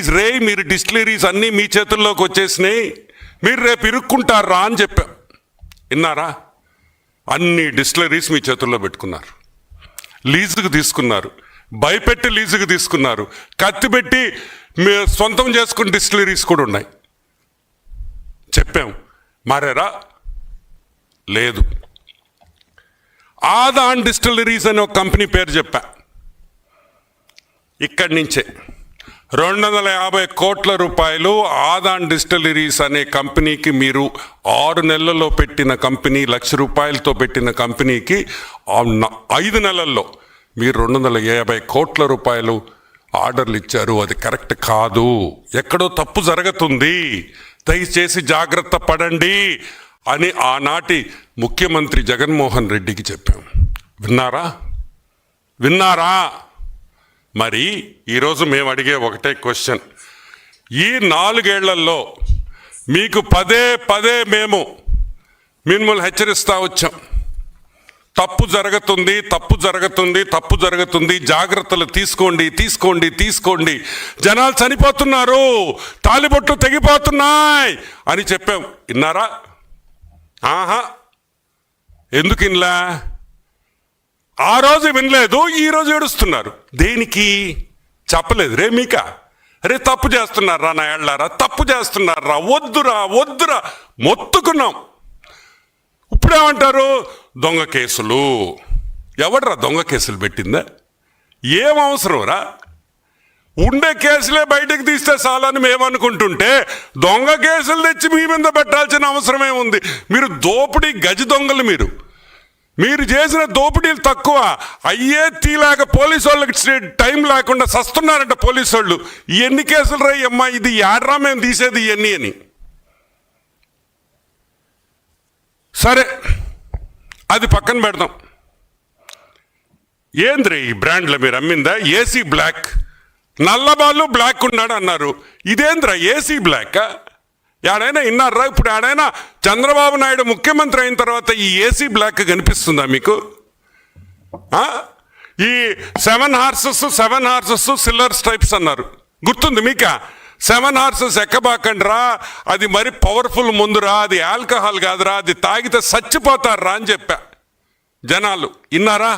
రే మీరు డిస్టిలరీస్ అన్నీ మీ చేతుల్లోకి వచ్చేసినాయి. మీరు రేపు ఇరుక్కుంటారా అని చెప్పా. విన్నారా? అన్ని డిస్టిలరీస్ మీ చేతుల్లో పెట్టుకున్నారు. లీజుకు తీసుకున్నారు. భయపెట్టి లీజుకు తీసుకున్నారు. కత్తి పెట్టి మీ సొంతం చేసుకున్న డిస్టిలరీస్ కూడా ఉన్నాయి. చెప్పాం. మారేరా? లేదు. ఆదాన్ డిస్టిలరీస్ అనే ఒక కంపెనీ పేరు చెప్పా. ఇక్కడి నుంచే. రెండు వందల యాభై కోట్ల రూపాయలు ఆదాన్ డిస్టిలరీస్ అనే కంపెనీకి మీరు ఆరు నెలల్లో పెట్టిన కంపెనీ లక్ష రూపాయలతో పెట్టిన కంపెనీకి న- ఐదు నెలల్లో మీరు రెండు వందల యాభై కోట్ల రూపాయలు ఆర్డర్లు ఇచ్చారు. అది కరెక్ట్ కాదు. ఎక్కడో తప్పు జరుగుతుంది. దయచేసి జాగ్రత్త పడండి అని ఆనాటి ముఖ్యమంత్రి జగన్మోహన్ రెడ్డికి చెప్పాం. విన్నారా? విన్నారా? మరి ఈరోజు మేము అడిగే ఒకటే క్వశ్చన్. ఈ నాలుగేళ్ళలో మీకు పదే పదే మేము మిమ్మల్ని హెచ్చరిస్తా వచ్చాం. తప్పు జరుగుతుంది తప్పు జరుగుతుంది తప్పు జరుగుతుంది జాగ్రత్తలు తీసుకోండి తీసుకోండి తీసుకోండి. జనాలు చనిపోతున్నారు తాలిబొట్లు తెగిపోతున్నాయి అని చెప్పాం. విన్నారా? ఆహా! ఎందుకు ఇన్లా ఆ రోజు వినలేదు ఈ రోజు ఏడుస్తున్నారు. దేనికి? చెప్పలేదు. రే మీక రే తప్పు చేస్తున్నారా నా ఏళ్ళారా? తప్పు చేస్తున్నారా? వద్దురా వద్దురా. మొత్తుకున్నాం. ఇప్పుడేమంటారు? దొంగ కేసులు. ఎవడరా దొంగ కేసులు పెట్టిందా? ఏం అవసరం రా? ఉండే కేసులే బయటకు తీస్తే చాలని మేము అనుకుంటుంటే దొంగ కేసులు తెచ్చి మీ మీద పెట్టాల్సిన అవసరమే ఉంది. మీరు దోపిడీ గజ దొంగలు మీరు. మీరు చేసిన దోపిడీలు తక్కువ. అయ్యే తీలాక పోలీసు వాళ్ళకి టైం లేకుండా సస్తున్నారంట పోలీసు వాళ్ళు. ఎన్ని కేసులు రాయి అమ్మా ఇది యాడ్రా మేము తీసేది ఇవన్నీ అని. సరే అది పక్కన పెడదాం. ఏంద్రీ ఈ బ్రాండ్లో మీరు అమ్మిందా? AC black. నల్లబాళ్ళు బ్లాక్ ఉన్నాడు అన్నారు. ఇదేంద్రా ఏసీ బ్లాక్? ఆడైనా విన్నారా ఇప్పుడు ఏడైనా చంద్రబాబు నాయుడు ముఖ్యమంత్రి అయిన తర్వాత ఈ ఏసీ బ్లాక్ కనిపిస్తుందా మీకు? ఈ seven horses seven horses silver stripes అన్నారు. గుర్తుంది మీక? సెవెన్ హార్సెస్ ఎక్కబాకండ్రా? అది మరి పవర్ఫుల్ ముందురా? అది ఆల్కహాల్ కాదురా? అది తాగితే చచ్చిపోతారా అని చెప్పా జనాలు. విన్నారా